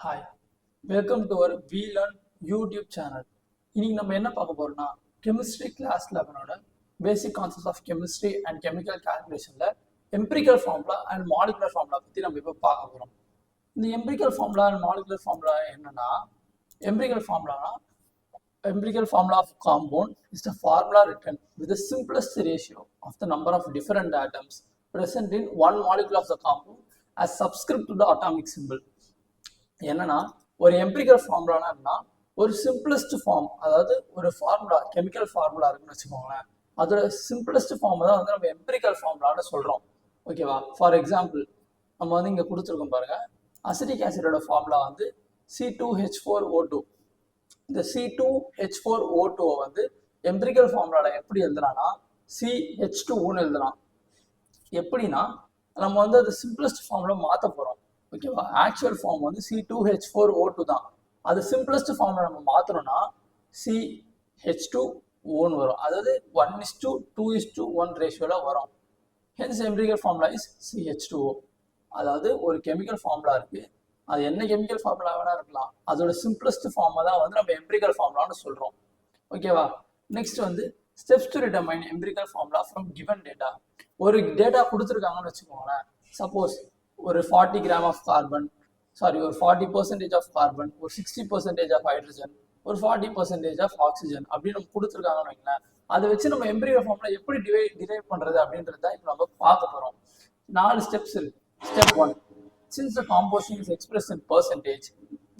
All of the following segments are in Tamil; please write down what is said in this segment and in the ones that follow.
Hi welcome to our we learn YouTube channel இன்னைக்கு நம்ம என்ன பார்க்க போறோம்னா chemistry class லெவனோட basic concept of chemistry and chemical கால்குலேஷன்ல empirical formula and molecular formula பற்றி நம்ம இப்போ பார்க்க போகிறோம் இந்த empirical formula and molecular formula என்னன்னா empirical ஃபார்முலானா empirical formula of compound is the formula written with simplest ratio of the number of different atoms atoms present in one molecule of the compound as subscript to the atomic symbol. என்னன்னா ஒரு எம்பிரிக்கல் ஃபார்முலானா ஒரு சிம்பிளஸ்ட் ஃபார்ம் அதாவது ஒரு ஃபார்முலா கெமிக்கல் ஃபார்முலா இருக்குன்னு வச்சுக்கோங்களேன். அதோட சிம்பிளஸ்ட் ஃபார்ம் தான் வந்து நம்ம எம்பிரிக்கல் ஃபார்முலான்னு சொல்றோம். ஓகேவா ஃபார் எக்ஸாம்பிள் நம்ம வந்து இங்க கொடுத்துருக்கோம் பாருங்க. அசிட்டிக் ஆசிடோட ஃபார்முலா வந்து C two H four O two இந்த C two H four O டூவை வந்து எம்பிரிக்கல் ஃபார்முலாவில் எப்படி எழுதுனான்னா சி ஹெச் டூன்னு எழுதலாம் எப்படின்னா நம்ம வந்து அது சிம்பிளஸ்ட் ஃபார்மில் மாற்ற போகிறோம் ஓகேவா ஆக்சுவல் ஃபார்ம் வந்து C two H four O two தான். அது சிம்பிளஸ்ட் ஃபார்மில் நம்ம மாற்றணும்னா சி ஹெச் டூ ஓன் வரும். அதாவது one is two two is two one ரேஷியோவில் வரும். Hence empirical formula is C H two அதாவது ஒரு கெமிக்கல் ஃபார்முலா இருக்குது அது என்ன கெமிக்கல் ஃபார்முலா வேணா இருக்கலாம். அதோட சிம்பிளஸ்ட் ஃபார்மை தான் வந்து நம்ம எம்பிரிக்கல் ஃபார்முலான்னு சொல்கிறோம் ஓகேவா நெக்ஸ்ட் வந்து steps to determine empirical formula from given data ஒரு டேட்டா கொடுத்துருக்காங்கன்னு வச்சுக்கோங்களேன். சப்போஸ் ஒரு forty gram of carbon sorry ஒரு ஃபார்ட்டி பர்சன்டேஜ் ஆஃப் கார்பன் ஒரு சிக்ஸ்டி பர்சன்டேஜ் ஆஃப் ஹைட்ரஜன் ஒரு ஃபார்ட்டி பர்சன்டேஜ் ஆஃப் ஆக்சிஜன் அப்படின்னு நம்ம கொடுத்துருக்காங்கன்னு வைங்களேன். அதை வச்சு நம்ம எம்பிரியோ ஃபார்ம்ல எப்படி டிவை டிரைவ் பண்ணுறது அப்படின்றது தான் இப்போ நம்ம பார்க்க போகிறோம் நாலு ஸ்டெப்ஸ் இருக்கு. Step one Since the composition is expressed in percentage,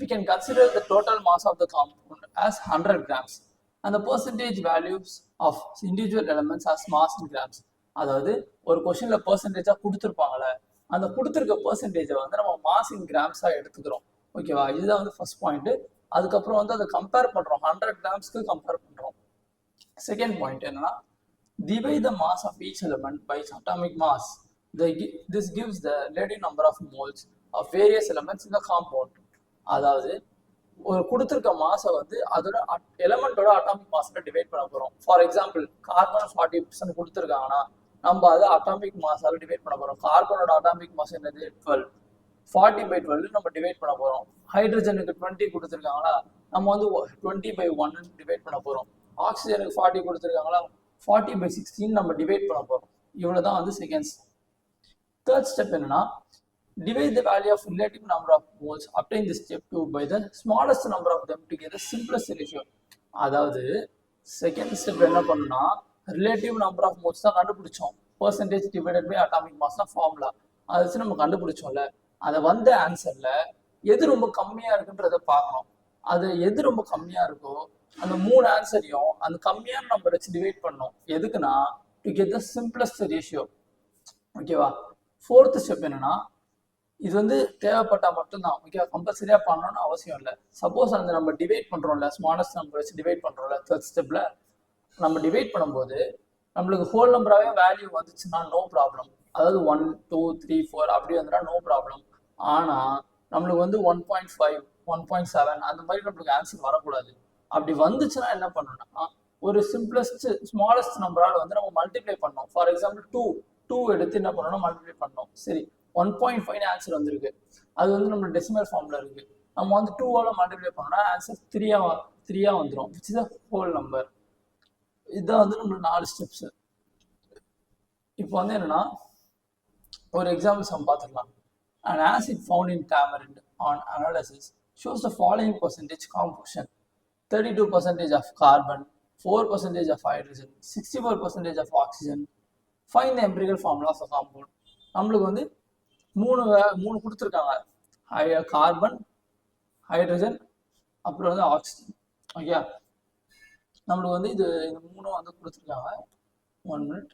we can consider the total mass of the compound as 100 grams. And the percentage values of individual elements as mass in grams. அதாவது ஒரு கொஷினில் பர்சன்டேஜாக கொடுத்துருப்பாங்களே அந்த கொடுத்துருக்க பர்சன்டேஜை வந்து நம்ம மாஸ் இன் கிராம்ஸாக எடுத்துக்கிறோம். ஓகேவா இதுதான் வந்து ஃபர்ஸ்ட் பாயிண்ட்டு அதுக்கப்புறம் வந்து அதை கம்பேர் பண்ணுறோம் ஹண்ட்ரட் கிராம்ஸ்க்கு கம்பேர் பண்றோம். செகண்ட் பாயிண்ட் என்னன்னா divide the mass of each element by atomic mass the this gives the gives number of moles of various elements இந்த காம்பவுண்ட் அதாவது ஒரு கொடுத்துருக்க மாசை வந்து அதோட எலமெண்டோட அட்டாமிக் மாஸில் டிவைட் பண்ண போகிறோம் for example carbon forty percent கொடுத்துருக்காங்கன்னா நம்ம அதை அட்டாமிக் மாஸால டிவைட் பண்ண போறோம். கார்பனோட அட்டாமிக் மாஸ் என்னது? டுவெல் ஃபார்ட்டி பை டுவெல் நம்ம டிவைட் பண்ண போறோம். ஹைட்ரஜனுக்கு டுவெண்ட்டி கொடுத்துருக்காங்களா? நம்ம வந்து டுவெண்ட்டி பை ஒன் டிவைட் பண்ண போறோம். ஆக்சிஜனுக்கு ஃபார்ட்டி கொடுத்துருக்காங்களா? ஃபார்ட்டி பை சிக்ஸ்டீன் நம்ம டிவைட் பண்ண போறோம். இவ்வளோ தான் வந்து செகண்ட்ஸ் தேர்ட் ஸ்டெப் என்னன்னா divide the value of relative number of moles obtain the step 2 by the smallest number of them to get the simplest ratio. அதாவது செகண்ட் ஸ்டெப் என்ன பண்ணுன்னா ரிலேட்டிவ் நம்பர் ஆஃப் மோல்ஸ் தான் கண்டுபிடிச்சோம். Percentage divided by atomic mass தான் ஃபார்முலா அதை வச்சு நம்ம கண்டுபிடிச்சோம்ல. அதை வந்த ஆன்சர்ல எது ரொம்ப கம்மியா இருக்குன்றத பார்க்கணும். அது எது ரொம்ப கம்மியா இருக்கோ அந்த மூணு ஆன்சரையும் அந்த கம்மியான நம்பர் வச்சு டிவைட் பண்ணோம் எதுக்குன்னா to get the simplest ratio ஓகேவா ஃபோர்த் ஸ்டெப் என்னன்னா இது வந்து தேவைப்பட்டா மட்டும்தான். ஓகே கம்பல்சரியா பண்ணணும்னு அவசியம் இல்லை. சப்போஸ் அந்த நம்ம டிவைட் பண்றோம்ல ஸ்மாலஸ்ட் நம்பர் வச்சு டிவைட் பண்றோம்ல தேர்ட் ஸ்டெப்ல நம்ம டிவைட் பண்ணும்போது நம்மளுக்கு ஹோல் நம்பராகவே வேல்யூ வந்துச்சுன்னா நோ ப்ராப்ளம் அதாவது ஒன் டூ த்ரீ ஃபோர் அப்படி வந்துட்டா நோ ப்ராப்ளம் ஆனால் நம்மளுக்கு வந்து one point five one point seven அந்த மாதிரி நம்மளுக்கு ஆன்சர் வரக்கூடாது. அப்படி வந்துச்சுன்னா என்ன பண்ணணும்னா ஒரு சிம்பிளஸ்ட் ஸ்மாலஸ்ட் நம்பரால் வந்து நம்ம மல்டிப்ளை பண்ணோம். ஃபார் எக்ஸாம்பிள் டூ டூ எடுத்து என்ன பண்ணணும்? மல்டிப்ளை பண்ணோம். சரி ஒன் பாயிண்ட் ஃபைவ் ஆன்சர் வந்திருக்கு. அது வந்து நம்ம டெசிமல் ஃபார்ம்ல இருக்கு. நம்ம வந்து டூவால மல்டிப்ளை பண்ணோம்னா ஆன்சர் த்ரீயா த்ரீயா வந்துடும் விச் இஸ் ஹோல் நம்பர் இதுதான் வந்து நம்ம நாலு ஸ்டெப்ஸு இப்போ வந்து என்னன்னா ஒரு எக்ஸாம்பிள்ஸ் நம்ம பார்த்துக்கலாம் and acid found in tamarind on analysis shows the following percentage composition thirty two percentage of carbon four percentage of hydrogen sixty four percentage of oxygen find the empirical formulas of compound நம்மளுக்கு வந்து மூணு மூணு கொடுத்துருக்காங்க கார்பன் ஹைட்ரஜன் அப்புறம் வந்து ஆக்சிஜன் ஓகே நம்மளுக்கு வந்து இது இந்த மூணும் வந்து கொடுத்துருக்காங்க. ஒன் மினிட்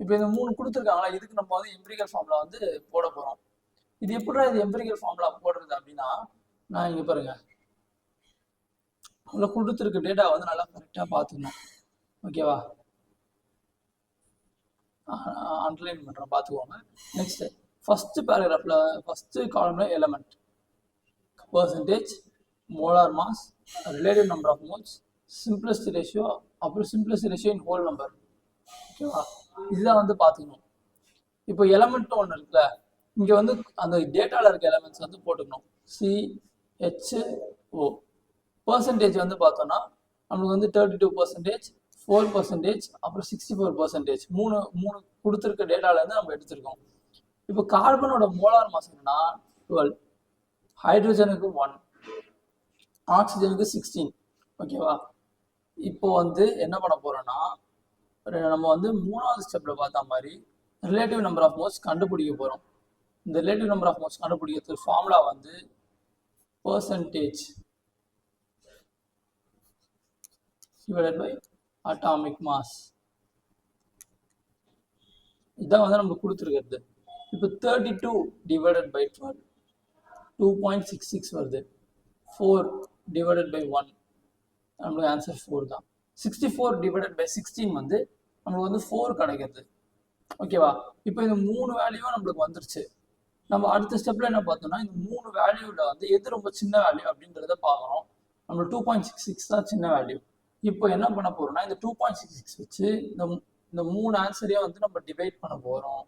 இப்போ இந்த மூணு கொடுத்துருக்காங்களா? இதுக்கு நம்ம வந்து எம்பிரிக்கல் ஃபார்ம்ல வந்து போட போறோம். இது எப்படிடா இது எம்பிரிக்கல் ஃபார்ம்ல போடுறது அப்படின்னா நான் இங்க பாருங்க. உங்களை கொடுத்துருக்க டேட்டா வந்து நல்லா கரெக்டாக பார்த்துக்கணும். ஓகேவா அண்டர்லைன் பண்ணுறேன் பார்த்துக்கோங்க. நெக்ஸ்ட் ஃபர்ஸ்ட் பேராகிராஃபில் first காலம்ல element percentage molar mass relative number of moles simplest ratio அப்புறம் simplest ratio in whole number ஓகேவா இதுதான் வந்து பார்த்துக்கணும் இப்போ எலமெண்ட் ஒன்று இருக்குல்ல இங்கே வந்து அந்த டேட்டாவில் இருக்க எலமெண்ட்ஸ் வந்து போட்டுக்கணும். சி ஹெச் ஓ பர்சன்டேஜ் வந்து பார்த்தோன்னா நம்மளுக்கு வந்து thirty two percentage four percentage அப்புறம் சிக்ஸ்டி ஃபோர் பர்சன்டேஜ் மூணு மூணு கொடுத்துருக்க டேட்டாவிலேருந்து நம்ம எடுத்திருக்கோம். இப்போ கார்பனோட மோலார் மாஸ் என்னன்னா டுவெல் ஹைட்ரஜனுக்கு ஒன் ஆக்சிஜனுக்கு சிக்ஸ்டீன் ஓகேவா இப்போ வந்து என்ன பண்ண போறோம்னா நம்ம வந்து மூணாவது ஸ்டெப்ல பார்த்த மாதிரி ரிலேட்டிவ் நம்பர் ஆஃப் மோஸ்ட் கண்டுபிடிக்க போறோம். இந்த ரிலேட்டிவ் நம்பர் ஆஃப் மோஸ்ட் கண்டுபிடிக்கிறது ஃபார்முலா வந்து percentage divided by atomic mass இதான் வந்து நம்ம கொடுத்துருக்கிறது. இப்போ thirty two divided by twelve two point six six வருது. ஃபோர் டிவைடட் பை ஒன் நம்மளுக்கு ஆன்சர் ஃபோர் தான். Sixty four divided by sixteen வந்து நம்மளுக்கு வந்து ஃபோர் கிடைக்கிறது ஓகேவா இப்போ இந்த மூணு வேல்யூவும் நம்மளுக்கு வந்துருச்சு. நம்ம அடுத்த ஸ்டெப்ல என்ன பார்த்தோம்னா இந்த மூணு வேல்யூல வந்து எது ரொம்ப சின்ன வேல்யூ அப்படிங்கிறத பார்க்குறோம் நம்ம டூ பாயிண்ட் சிக்ஸ் சிக்ஸ் தான் சின்ன வேல்யூ இப்போ என்ன பண்ண போறோம்னா இந்த டூ பாயிண்ட் சிக்ஸ் சிக்ஸ் வச்சு இந்த இந்த மூணு ஆன்சரையும் வந்து நம்ம டிவைட் பண்ண போறோம்.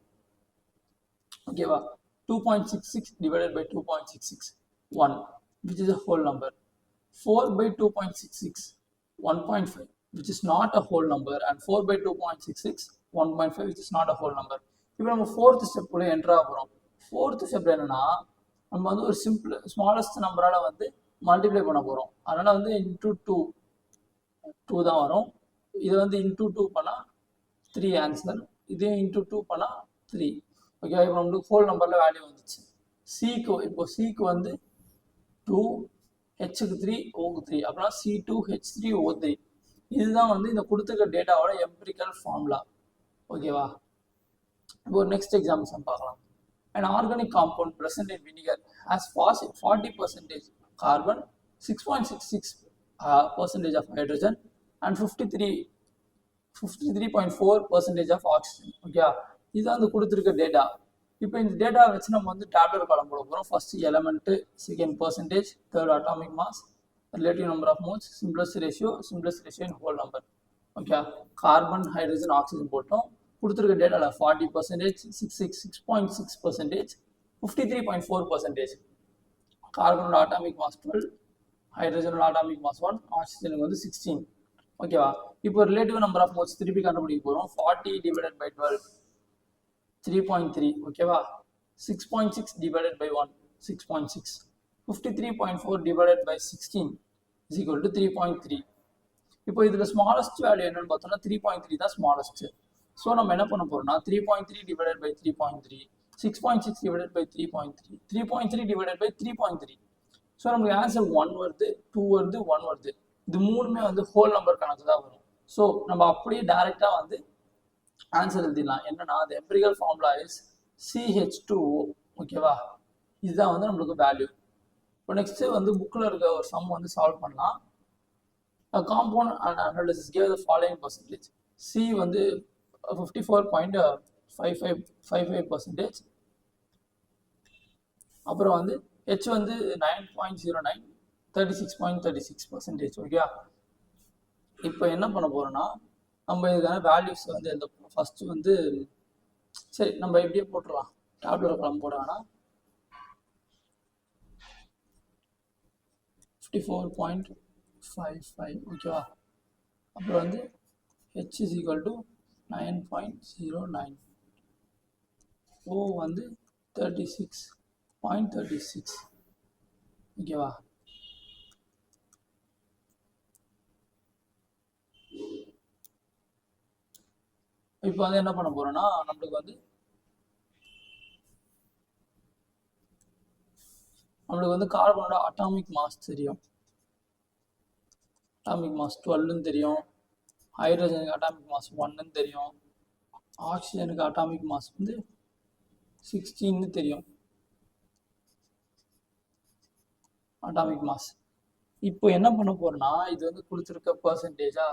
ஓகேவா two divided six six divided by two point six six one which is a whole number four by two number, six six one point five which is not a whole number and four by two six six one point five not whole number இப்போ நம்ம ஃபோர்த் ஸ்டெப்புள்ள என்ட்ரு ஆகிறோம் ஃபோர்த் ஸ்டெப் என்னன்னா நம்ம வந்து ஒரு சிம்பிள் ஸ்மாலஸ்ட் நம்பரால வந்து மல்டிப்ளை பண்ண போறோம். அதனால வந்து இன்டூ டூ டூ தான் வரும். இது வந்து இன்டூ டூ பண்ணால் த்ரீ ஆன்சர் இதே இன்டூ டூ பண்ணால் த்ரீ ஓகேவா இப்போ நம்மளுக்கு ஃபோன் நம்பரில் வேல்யூ வந்துச்சு. சிக்கு இப்போ சிக்கு வந்து டூ ஹெச்சுக்கு த்ரீ ஓக்கு த்ரீ அப்படின்னா C two H three O three இதுதான் வந்து இந்த கொடுத்துருக்க டேட்டாவோட எம்பிரிக்கல் ஃபார்முலா ஓகேவா இப்போ நெக்ஸ்ட் எக்ஸாம்பிள் பார்க்கலாம். And organic compound present in vinegar has ஃபாஸ் forty percentage carbon six point six six percentage of hydrogen and fifty three fifty three point four percentage of oxygen ஓகேவா இதுதான் வந்து கொடுத்துருக்க டேட்டா இப்போ இந்த டேட்டா வச்சு நம்ம வந்து டேப்லெட் காலம் போட போகிறோம் first element second percentage third atomic mass relative number of moles simplest ratio simplest ratio in whole number okay carbon hydrogen oxygen போட்டோம். கொடுத்துருக்க டேட்டாவில் forty percentage six six six point six percentage fifty three point four percentage கார்பனோட atomic mass twelve ஹைட்ரஜனோட ஆட்டாமிக் மாஸ் ஒன் ஆக்சிஜனுக்கு வந்து சிக்ஸ்டீன் ஓகேவா இப்போ ரிலேட்டிவ் நம்பர் ஆஃப் மோட்ஸ் திருப்பி கண்டுபிடிக்க போகிறோம் forty divided by twelve three point three ஓகேவா six point six divided by one six point six fifty three point four divided by sixteen is equal to three point three இப்போ இதில் ஸ்மாலஸ்ட் வேல்யூ என்னன்னு பார்த்தோம்னா த்ரீ பாயிண்ட் த்ரீ தான் ஸ்மாலஸ்ட் ஸோ நம்ம என்ன பண்ண போறோம்னா three point three divided by three point three six point six divided by three point three three point three divided by three point three so நமக்கு ஆன்சர் ஒன் வருது டூ வருது ஒன் வருது. இது மூணுமே வந்து ஹோல் நம்பர் கணக்கு தான் வரும். ஸோ நம்ம அப்படியே டேரெக்டாக வந்து ஆன்சர் எழுதிடலாம். என்னன்னா அந்த empirical formula is C H two ஓகேவா இதுதான் வந்து நம்மளுக்கு வேல்யூ இப்போ நெக்ஸ்ட் வந்து புக்கில் இருக்க ஒரு சம் வந்து சால்வ் பண்ணலாம். Compound and analysis gave the following percentage C வந்து fifty four point five five five five percentage அப்புறம் வந்து ஹெச் வந்து nine point zero nine thirty six point thirty six percentage okay இப்போ என்ன பண்ண போகிறோன்னா நம்ம இதுக்கான வேல்யூஸ் வந்து இந்த ஃபர்ஸ்ட் வந்து சரி நம்ம எப்படியே போட்டுடலாம். டேப்லெட் பழம் போட வேணாம். Fifty four point five five ஓகேவா அப்புறம் வந்து H is equal to nine point zero nine O வந்து thirty six point thirty six ஓகேவா இப்போ வந்து என்ன பண்ண போறோம்னா நம்மளுக்கு வந்து நம்மளுக்கு வந்து கார்பனோட அட்டாமிக் மாஸ் தெரியும். அட்டாமிக் மாஸ் டுவெல்னு தெரியும். ஹைட்ரஜனுக்கு அட்டாமிக் மாஸ் ஒன்னு தெரியும். ஆக்சிஜனுக்கு அட்டாமிக் மாஸ் வந்து சிக்ஸ்டீன்னு தெரியும். அட்டாமிக் மாஸ் இப்போ என்ன பண்ண போறோம்னா இது வந்து கொடுத்துருக்க பர்சன்டேஜா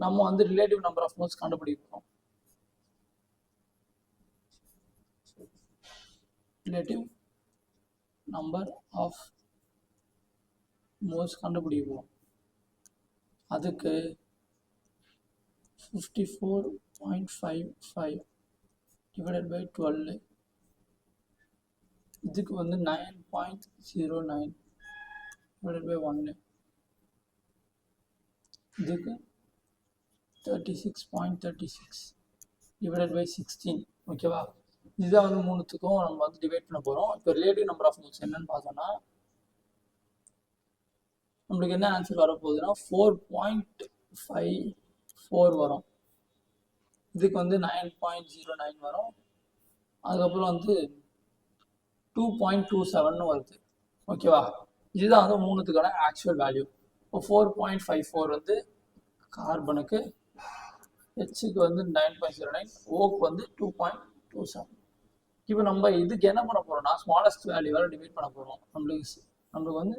நம்ம வந்து ரிலேட்டிவ் நம்பர் ஆஃப் நோட்ஸ் கண்டுபிடிக்கிறோம். ரிலேட்டிவ் நம்பர் ஆஃப் மோஸ் கண்டுபிடிப்போம் அதுக்கு fifty four point five five divided by twelve இதுக்கு வந்து nine point zero nine divided by ஒன்று இதுக்கு thirty six point thirty six divided by sixteen ஓகேவா இதுதான் வந்து மூணுத்துக்கும் நம்ம வந்து டிவைட் பண்ண போகிறோம் இப்போ ரிலேட்டிவ் நம்பர் ஆஃப் நோட்ஸ் என்னன்னு பார்த்தோம்னா நம்மளுக்கு என்ன ஆன்சர் வரப்போகுதுன்னா ஃபோர் பாயிண்ட் ஃபைவ் ஃபோர் வரும். இதுக்கு வந்து நைன் பாயிண்ட் ஜீரோ நைன் வரும். அதுக்கப்புறம் வந்து டூ பாயிண்ட் டூ செவன் வருது. ஓகேவா இதுதான் வந்து மூணுத்துக்கான ஆக்சுவல் வேல்யூ இப்போ ஃபோர் பாயிண்ட் ஃபைவ் ஃபோர் வந்து கார்பனுக்கு ஹெச்சுக்கு வந்து நைன் பாயிண்ட் ஜீரோ நைன் ஓக்கு வந்து டூ பாயிண்ட் டூ செவன் இப்போ நம்ம இதுக்கு என்ன பண்ண போறோம்னா ஸ்மாலஸ்ட் வேல்யூவால் டிவைட் பண்ண போகிறோம் நம்மளுக்கு நம்மளுக்கு வந்து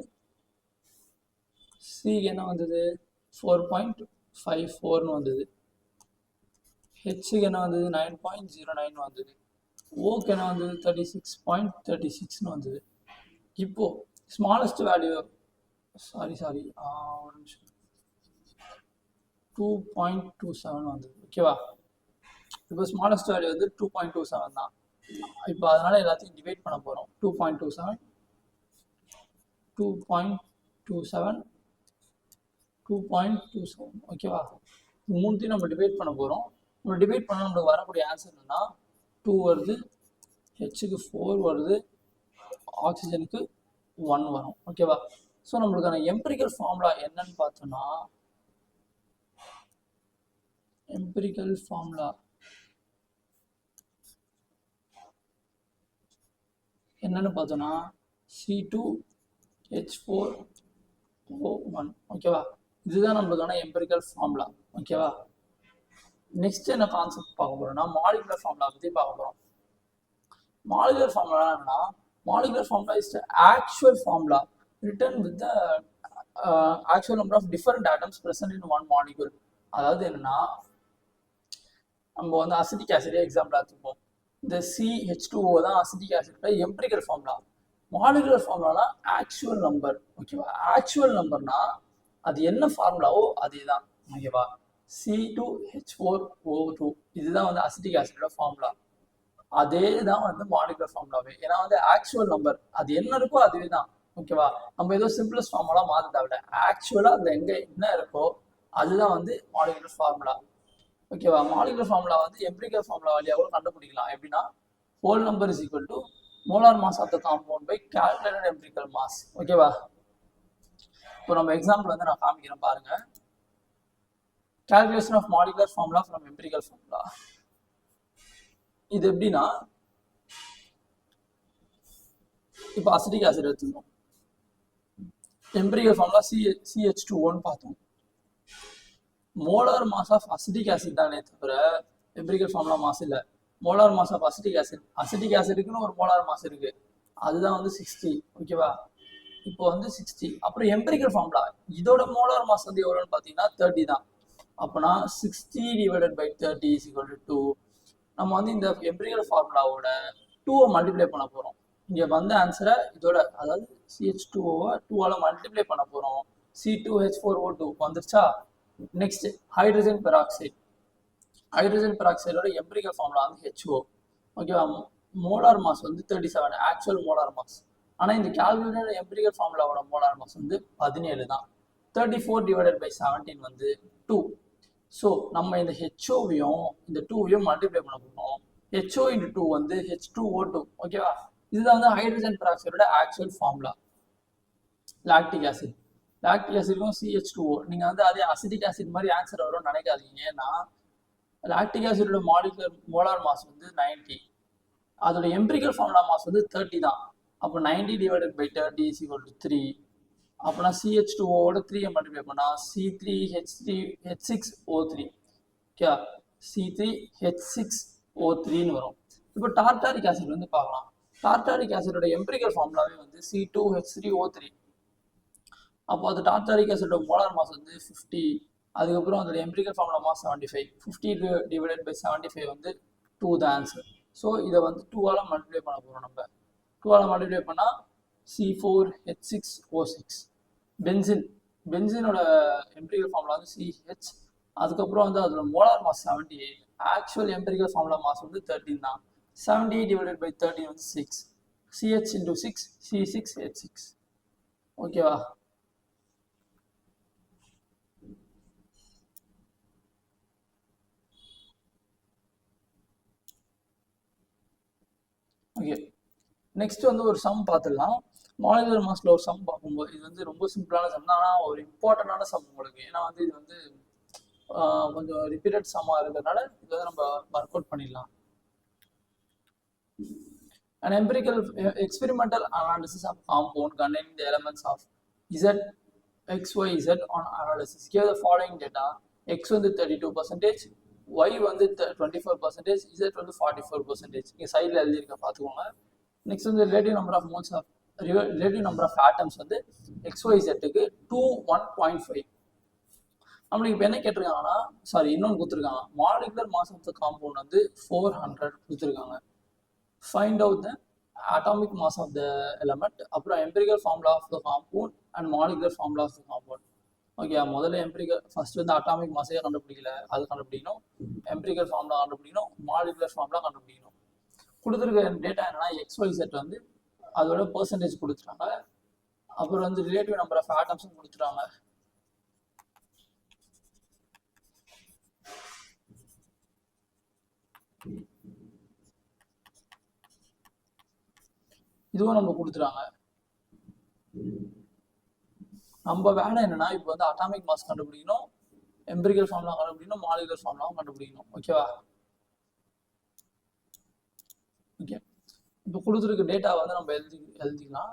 சிக்கு என்ன வந்தது? ஃபோர் பாயிண்ட் ஃபைவ் ஃபோர்னு வந்தது. ஹெச்சுக்கு என்ன வந்தது? நைன் பாயிண்ட் ஜீரோ நைன் வந்தது. ஓக்கு என்ன வந்தது? தேர்ட்டி சிக்ஸ் பாயிண்ட் தேர்ட்டி சிக்ஸ்னு வந்தது. இப்போ ஸ்மாலஸ்ட் வேல்யூ சாரி சாரி ஒரு நிமிஷம். டூ பாயிண்ட் டூ செவன் வந்தது ஓகேவா இப்போ ஸ்மாலஸ்ட் வேல்யூ வந்து டூ பாயிண்ட் டூ செவன் தான். இப்போ அதனால எல்லாத்தையும் டிவைட் பண்ண போகிறோம் two point two seven two point two seven two point two seven ஓகேவா இது மூணுத்தையும் நம்ம டிவைட் பண்ண போகிறோம் நம்ம டிவைட் பண்ண நம்மளுக்கு வரக்கூடிய ஆன்சர் என்னன்னா டூ வருது ஹெச்சுக்கு ஃபோர் வருது ஆக்சிஜனுக்கு ஒன் வரும். ஓகேவா ஸோ நம்மளுக்கான எம்பிரிக்கல் ஃபார்முலா என்னன்னு பார்த்தோன்னா empirical ஃபார்முலா என்னன்னு பார்த்தோம்னா C two H four O one ஓகேவா இதுதான் நம்மளுக்கான எம்பரிக்கல் ஃபார்முலா ஓகேவா நெக்ஸ்ட் என்ன கான்செப்ட் பார்க்க போறோம்னா மாலிகுலர் ஃபார்முலா பற்றி பார்க்க போகிறோம் மாலிகுலர் ஃபார்முலா என்னன்னா molecular formula is actual formula written with the actual number of different atoms present in one molecule அதாவது என்னன்னா நம்ம வந்து அசிட்டிக் ஆசிடே எக்ஸாம்பிள் எடுத்துப்போம் இந்த சிஹெச் டூஓ தான் அசிட்டிக் ஆசிடோட எம்பிரிக்கல் ஃபார்முலா மாலிகுலர் ஃபார்முலானா ஆக்சுவல் நம்பர் ஓகேவா ஆக்சுவல் நம்பர்னா அது என்ன ஃபார்முலாவோ அதே தான் ஓகேவா C two H four O two இதுதான் வந்து அசிட்டிக் ஆசிடோட ஃபார்முலா அதே தான் வந்து மாலிகுலர் ஃபார்முலாவே ஏன்னா வந்து ஆக்சுவல் நம்பர் அது என்ன இருக்கோ அதுவே தான் ஓகேவா நம்ம ஏதோ சிம்பிளஸ்ட் ஃபார்முலா மாற்ற தேவையில்ல ஆக்சுவலாக அதில் எங்கே என்ன இருக்கோ அதுதான் வந்து மாலிகுலர் ஃபார்முலா ஓகேவா? மாலிகுலர் ஃபார்முலா வந்து எம்பிரிக்கல் ஃபார்முலா வழியாக கூட கண்டுபிடிக்கலாம். எப்படின்னா whole number is equal to molar mass of the compound by calculated empirical mass ஓகேவா? இப்போ நம்ம எக்ஸாம்பிள் வந்து நான் காமிக்கிறேன் பாருங்க. Calculation of molecular formula from empirical formula இது எப்படின்னா இப்போ அசிட்டிக் ஆசிட் எடுத்துக்கணும். Empirical formula C C H two one பார்த்தோம். Molar mass of acetic acid தானே தவிர எம்பிரிக்கல் ஃபார்முலா மாஸ் இல்லை. Molar mass of acetic acid acetic ஆசிடுக்குன்னு ஒரு மோலார் மாஸ் இருக்கு. அதுதான் வந்து சிக்ஸ்டி ஓகேவா இப்போ வந்து சிக்ஸ்டி அப்புறம் எம்பிரிக்கல் ஃபார்முலா இதோட மோலார் மாஸ் வந்து எவ்வளோன்னு பார்த்தீங்கன்னா தேர்ட்டி தான். அப்போனா sixty divided by thirty is equal to two நம்ம வந்து இந்த எம்பிரிக்கல் ஃபார்முலாவோட டூவை மல்டிப்ளை பண்ண போகிறோம் இங்கே வந்த ஆன்சரை இதோட அதாவது சிஹெச் டூவை டூவால் மல்டிப்ளை பண்ண போகிறோம் C two H four O two வந்துருச்சா? நெக்ஸ்ட் ஹைட்ரஜன் பெராக்சைடு ஹைட்ரஜன் பெராக்சைடோட எம்பிரிக்கல் ஃபார்முலா வந்து ஹெச்ஓ ஓகேவா மோலார் மாஸ் வந்து thirty seven actual molar mass ஆனால் இந்த கால்குலேட்டட் எம்பிரிக்கல் ஃபார்முலாவோட மோலார் மாஸ் வந்து பதினேழு தான். Thirty four divided by seventeen வந்து டூ ஸோ நம்ம இந்த ஹெச்ஓவையும் இந்த டூவையும் மல்டிப்ளை பண்ண போகிறோம் ஹெச்ஓ இன்டு டூ வந்து ஹெச் டூ ஓ டூ ஓகேவா இதுதான் வந்து hydrogen பெராக்சைடோட actual formula lactic acid lactic ஆசிட்க்கும் C H two நீங்கள் வந்து அதே அசிட்டிக் ஆசிட் மாதிரி ஆன்சர் வரும்னு நினைக்காதீங்க. ஏன்னா லாக்டிக் ஆசிடோட மாலிகுலர் மோலார் மாஸ் வந்து 90 அதோட எம்பிரிக்கல் ஃபார்முலா மாஸ் வந்து தேர்ட்டி தான். அப்போ ninety divided by thirty is equal to three அப்போனா சிஹெச் டூ ஓட த்ரீயை மல்டிப்ளை பண்ணால் C three H three H six O three okay C three H six O த்ரீன்னு வரும். இப்போ டார்டாரிக் ஆசிட் வந்து பார்க்கலாம். டார்டாரிக் ஆசிடோட எம்பிரிக்கல் ஃபார்முலாவே வந்து C two H three O three அப்போ அது டார்டாரிக் ஆசிடோட மோலார் மாஸ் வந்து ஃபிஃப்டி அதுக்கப்புறம் அதோட empirical formula mass seventy five fifty divided by seventy five வந்து டூ த ஆன்சர் ஸோ இதை வந்து டூவால் மல்டிப்ளை பண்ண போகிறோம் நம்ம. டூவால் மல்டிப்ளை பண்ணால் C four H six O six benzene பென்சினோட empirical formula வந்து சிஹெச் அதுக்கப்புறம் வந்து அதோட molar mass seventy eight actual empirical formula mass வந்து தேர்ட்டின் தான். Seventy eight divided by thirteen வந்து six C H into six C six H six ஓகேவா ஓகே நெக்ஸ்ட் வந்து ஒரு சம் பார்த்துடலாம். மாலிகுலர் மாஸ்ல ஒரு சம் பார்க்கும்போது இது வந்து ரொம்ப சிம்பிளான சம் தான். ஆனால் ஒரு இம்பார்ட்டண்டான சம் உங்களுக்கு. ஏன்னா வந்து இது வந்து கொஞ்சம் ரிப்பீட்டட் சம்மாக இருக்கிறதுனால இது வந்து நம்ம ஒர்க் அவுட் பண்ணிடலாம். An empirical uh, experimental analysis of compound containing the elements of Z, X, Y, Z on analysis. Here the following data. X வந்து 32 percentage, ஒய் வந்து டுவெண்ட்டி ஃபோர் பர்சன்டேஜ் இசட் வந்து ஃபாட்டி ஃபோர் பர்சன்டேஜ் இங்கே சைடில் எழுதியிருக்க பார்த்துக்கோங்க. நெக்ஸ்ட் வந்து relative number of moles of relative number of atoms வந்து எக்ஸ் ஒய் செட்டுக்கு டூ ஒன் பாயிண்ட் ஃபைவ் நம்மளுக்கு இப்போ என்ன கேட்டிருக்காங்கன்னா சாரி இன்னொன்று கொடுத்துருக்காங்க. Molecular mass of the compound வந்து ஃபோர் ஹண்ட்ரட் கொடுத்துருக்காங்க. Find out the atomic mass of the element அப்புறம் empirical formula of the compound and molecular formula of the compound okay முதல்ல எம்பிரிக்கல் ஃபர்ஸ்ட் வந்து அட்டாமிக் மாஸே கண்டுபிடிக்கல. அது கண்டுபிடிக்கணும். எம்பிரிக்கல் ஃபார்ம்லாம் கண்டுபிடிக்கணும். மாலிகுலர் ஃபார்ம்லாம் கண்டுபிடிக்கணும். கொடுத்துருக்க டேட்டா என்னன்னா எக்ஸ்ஒய் செட் வந்து அதோட பர்சன்டேஜ் கொடுத்துட்டாங்க. அப்புறம் வந்து ரிலேட்டிவ் நம்பர் ஆஃப் ஆட்டம்ஸும் கொடுத்துட்டாங்க. இதுவும் நம்ம கொடுத்துட்டாங்க. நம்ம வேலை என்னன்னா இப்போ வந்து அட்டாமிக் மாஸ் கண்டுபிடிக்கணும் எம்பிரிக்கல் ஃபார்ம்லாம் கண்டுபிடிக்கணும் மாலிகுலர் ஃபார்ம்லாம் கண்டுபிடிக்கணும். ஓகேவா ஓகே இப்போ கொடுத்துருக்க டேட்டா வந்து நம்ம எழுதி எழுதிக்கலாம்.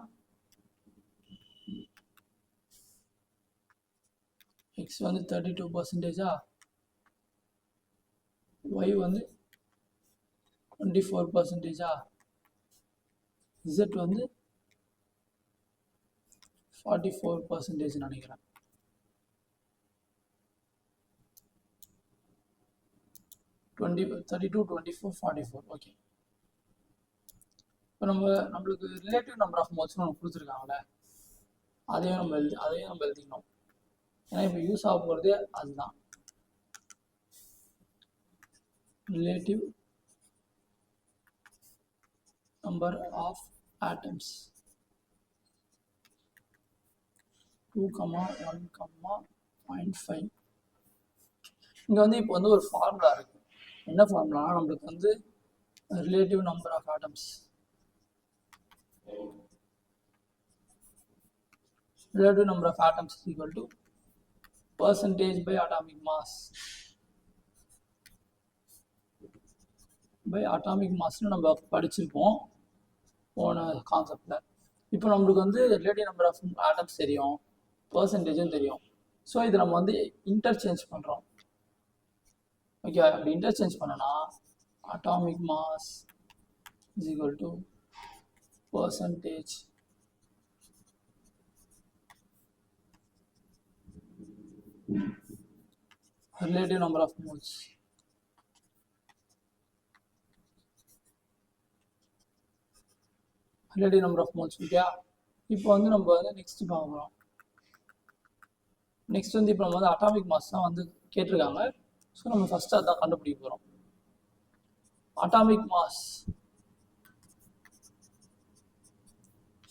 எக்ஸ் வந்து தேர்ட்டி டூ பர்சன்டேஜா ஒய் வந்து டுவெண்ட்டி ஃபோர் பர்சன்டேஜா இசட் வந்து ஃபார்ட்டி ஃபோர் பர்சன்டேஜ் நினைக்கிறேன். Twenty thirty two twenty four forty four okay இப்போ நம்ம நம்மளுக்கு ரிலேட்டிவ் நம்பர் ஆஃப் மோட்ஸ்னு ஒன்று கொடுத்துருக்காங்களே அதையும் நம்ம எழுதி அதையும் நம்ம எழுதிக்கணும். ஏன்னா இப்போ யூஸ் ஆக போகிறது அதுதான். Relative number of atoms two comma one comma point five இங்கே வந்து இப்போ வந்து ஒரு ஃபார்முலா இருக்கு. என்ன ஃபார்முலானா நம்மளுக்கு வந்து relative number of atoms relative number of atoms is equal to percentage by atomic mass by atomic மாஸ்னு நம்ம படிச்சிருப்போம். போன கான்செப்டில் இப்போ நம்மளுக்கு வந்து ரிலேட்டிவ் நம்பர் ஆஃப் ஆட்டம்ஸ் தெரியும். பர்சன்டேஜும் தெரியும். ஸோ இது நம்ம வந்து இன்டர்சேஞ்ச் பண்ணுறோம் ஓகே அப்படி இன்டர்சேஞ்ச் பண்ணனா atomic mass is equal to percentage relative number of moles relative number of moles okay இப்போ வந்து நம்ம வந்து நெக்ஸ்ட் பார்க்குறோம் நெக்ஸ்ட் வந்து இப்போ நம்ம வந்து அட்டாமிக் மாஸ் தான் வந்து கேட்டிருக்காங்க. ஸோ நம்ம ஃபஸ்ட்டு அதான் கண்டுபிடிக்க போகிறோம் அட்டாமிக் மாஸ்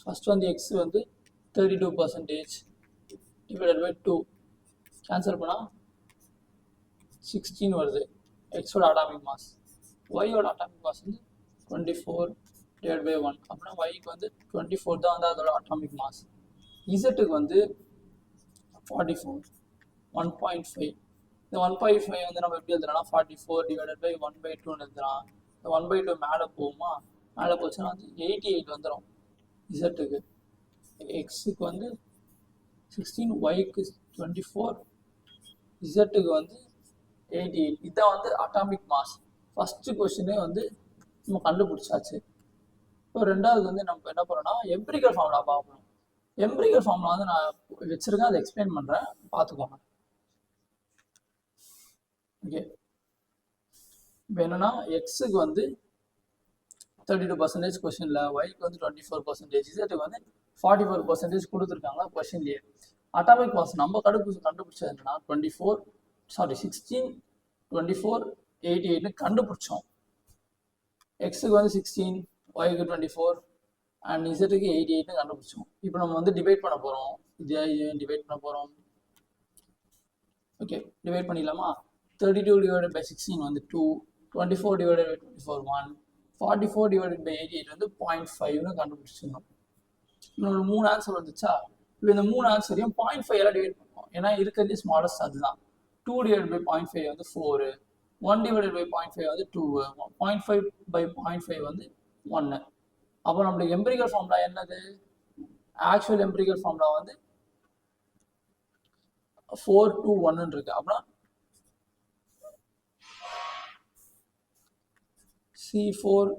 ஃபர்ஸ்ட் வந்து எக்ஸ் வந்து thirty two percentage divided by two cancel பண்ணால் சிக்ஸ்டீன் வருது எக்ஸோட அட்டாமிக் மாஸ் ஒய்யோட அட்டாமிக் மாஸ் வந்து twenty four divide by one அப்படின்னா ஒய்க்கு வந்து டுவெண்ட்டி ஃபோர் தான் வந்து அதோட அட்டாமிக் மாஸ் இசட்டுக்கு வந்து forty four one point five இந்த ஒன் பாயிண்ட் ஃபைவ் வந்து நம்ம எப்படி எழுதுறோம்னா forty four divided by one by டூன்னு எழுதுறோம் இந்த ஒன் பை டூ மேலே போகுமா? மேலே போச்சுன்னா வந்து எயிட்டி எயிட் வந்துடும் இசட்டுக்கு எக்ஸுக்கு வந்து சிக்ஸ்டீன் ஒய்க்கு டுவெண்ட்டி ஃபோர் இசட்டுக்கு வந்து எயிட்டி எயிட் இதான் வந்து அட்டாமிக் மாஸ் ஃபஸ்ட்டு கொஸ்டினே வந்து நம்ம கண்டுபிடிச்சாச்சு. இப்போ ரெண்டாவது வந்து நம்ம என்ன பண்ணோம்னா எம்பிரிக்கல் ஃபார்முலா பார்க்கணும். எம்பிரிக்கல் ஃபார்முலா வந்து நான் வச்சிருக்கேன் அதை எக்ஸ்பிளைன் பண்ணுறேன் பார்த்துக்கோங்க. ஓகே இப்போ என்னன்னா எக்ஸுக்கு வந்து தேர்ட்டி டூ பர்சன்டேஜ் கொஸ்டினில் ஒய்க்கு வந்து டுவெண்ட்டி ஃபோர் பர்சன்டேஜ் இசட்டுக்கு வந்து ஃபார்ட்டி ஃபோர் பர்சன்டேஜ் கொடுத்துருக்காங்க கொஸ்டின்லேயே அட்டாமிக் மாஸ் நம்ம கண்டுபிடிச்சு கண்டுபிடிச்சது என்னன்னா twenty four sorry sixteen twenty four eighty எயிட்னு கண்டுபிடிச்சோம் எக்ஸுக்கு வந்து சிக்ஸ்டீன் ஒய்க்கு டுவெண்ட்டி ஃபோர் அண்ட் இசட்டுக்கு எயிட்டி எயிட்னு கண்டுபிடிச்சோம் இப்போ நம்ம வந்து டிவைட் பண்ண போகிறோம் இது டிவைட் பண்ண போகிறோம் ஓகே டிவைட் பண்ணிடலாமா? Thirty two divided by sixteen வந்து two twenty four divided by twenty four one forty four divided by eighty eight வந்து பாயிண்ட் ஃபைவ்னு கண்டுபிடிச்சிருந்தோம். இன்னொரு மூணு ஆன்சர் வந்துச்சா? இப்போ இந்த மூணு ஆன்சரையும் பாயிண்ட் ஃபைவ் எல்லாம் டிவைட் பண்ணுவோம். ஏன்னா இருக்கிறதே ஸ்மாலஸ்ட் அதுதான். Two divide by point five வந்து four one divided by point five வந்து two point five by point five வந்து ஒன்று அப்போ நம்மளுக்கு எம்பிரிகல் ஃபார்முலா என்னது? ஆக்சுவல் எம்பரிக்கல் ஃபார்முலா வந்து ஃபோர் டூ ஒன்னு இருக்கு. அப்படின்னா C four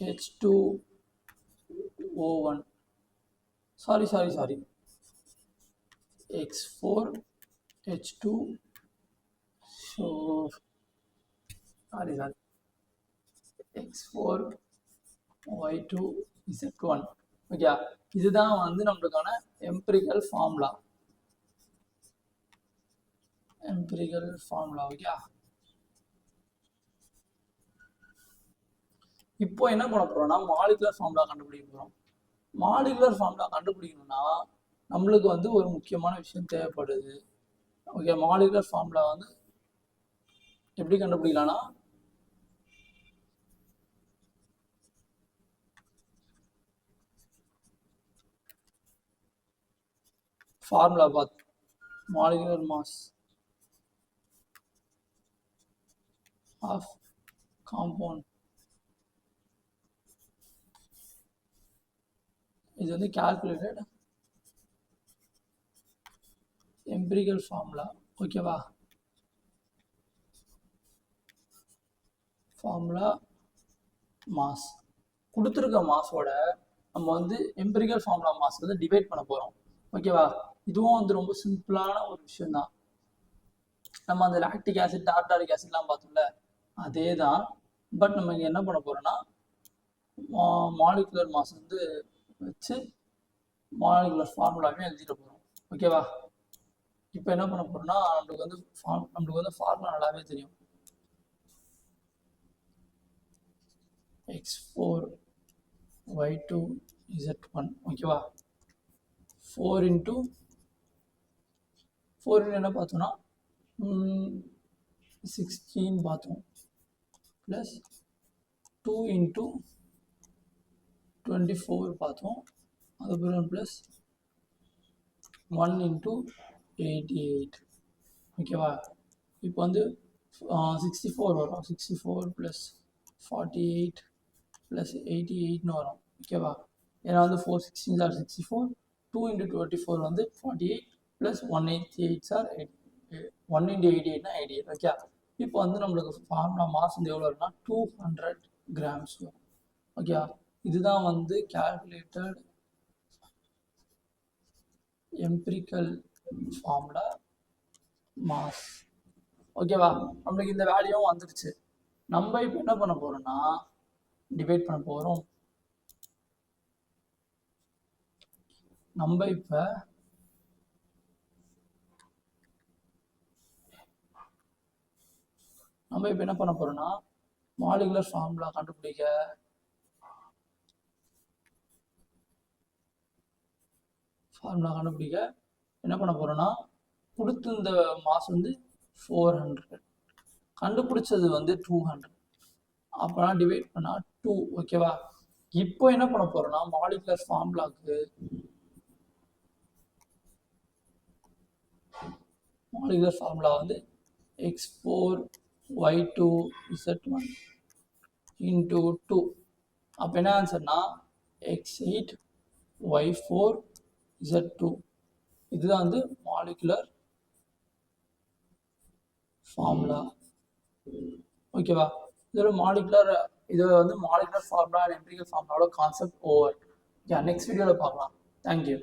H two O one sorry sorry sorry X four H two so sorry sorry X four Y two Z one okay இதுதான் வந்து நம்மளுக்கான empirical formula empirical formula okay இப்போ என்ன பண்ண போறோம்னா மாலிகுலர் ஃபார்முலா கண்டுபிடிக்க போறோம். மாலிகுலர் ஃபார்முலா கண்டுபிடிக்கணும்னா நம்மளுக்கு வந்து ஒரு முக்கியமான விஷயம் தேவைப்படுது. ஓகே மாலிகுலர் ஃபார்முலா வந்து எப்படி கண்டுபிடிக்கலாம்னா ஃபார்முலா பாத் மாலிகுலர் மாஸ். ஆஃப் காம்பவுண்ட் இது வந்து கால்குலேட்டட் empirical ஃபார்முலா ஓகேவா ஃபார்முலா மாஸ் கொடுத்துருக்க மாஸோட நம்ம வந்து எம்பரிக்கல் ஃபார்முலா மாஸ் வந்து டிவைட் பண்ண போகிறோம் ஓகேவா இதுவும் வந்து ரொம்ப சிம்பிளான ஒரு விஷயம்தான். நம்ம அந்த லாக்டிக் ஆசிட் டார்டாரிக் ஆசிட்லாம் பார்த்தோம்ல அதே தான் பட் நம்ம இங்கே என்ன பண்ண போகிறோம்னா மாலிகுலர் மாஸ் வந்து வச்சு மாலிகுலர் ஃபார்முலாவே எழுதிட்டு போகிறோம் ஓகேவா இப்போ என்ன பண்ண போகிறோம்னா நம்மளுக்கு வந்து ஃபார்ம் நம்மளுக்கு வந்து ஃபார்முலா நல்லாவே தெரியும். X four Y two Z one ஓகேவா ஃபோர் இன்ட்டு ஃபோரில் என்ன பார்த்தோன்னா சிக்ஸ்டீன் பார்த்தோம். Plus two into twenty four பார்த்தோம். அதுக்கப்புறம் plus one into eighty eight ஓகேவா இப்போ வந்து சிக்ஸ்டி ஃபோர் வரும். Sixty four plus forty eight plus eighty எயிட்னு வரும். ஓகேவா ஏன்னா வந்து four sixteen sir sixty four two into twenty four வந்து forty eight plus one eighty eight sir one into eighty எயிட்னா eighty eight okay இப்போ வந்து நம்மளுக்கு ஃபார்முலா மாஸ் வந்து எவ்வளோ இருக்குன்னா டூ ஹண்ட்ரட் கிராம்ஸ் வரும் ஓகே இதுதான் வந்து calculated எம்பிரிக்கல் ஃபார்முலா மாஸ் ஓகேவா நம்மளுக்கு இந்த வேல்யூவும் வந்துடுச்சு நம்ம இப்போ என்ன பண்ண போறோம்னா டிவைட் பண்ண போறோம். நம்ம இப்ப நம்ம இப்ப என்ன பண்ண போறோம்னா மாலிகுலர் ஃபார்முலா கண்டுபிடிக்க ஃபார்முலா கண்டுபிடிக்க என்ன பண்ண போறோம்னா கொடுத்திருந்த மாஸ் வந்து ஃபோர் ஹண்ட்ரட் கண்டுபிடிச்சது வந்து டூ ஹண்ட்ரட் அப்போனா டிவைட் பண்ணா டூ ஓகேவா இப்போ என்ன பண்ண போறோம்னா மாலிகுலர் ஃபார்முலாக்கு மாலிகுலர் ஃபார்முலா வந்து X four Y two Z one into two அப்போ என்ன ஆன்சர்னா X eight Y four Z two இதுதான் வந்து மாலிகுலர் ஃபார்முலா ஓகேவா இதோட மாலிகுலர் இது வந்து மாலிகுலர் ஃபார்முலா அண்ட் எம்பிரிக்கல் ஃபார்முலாவோட கான்செப்ட் ஓவர் நெக்ஸ்ட் வீடியோவில் பார்க்கலாம். Thank you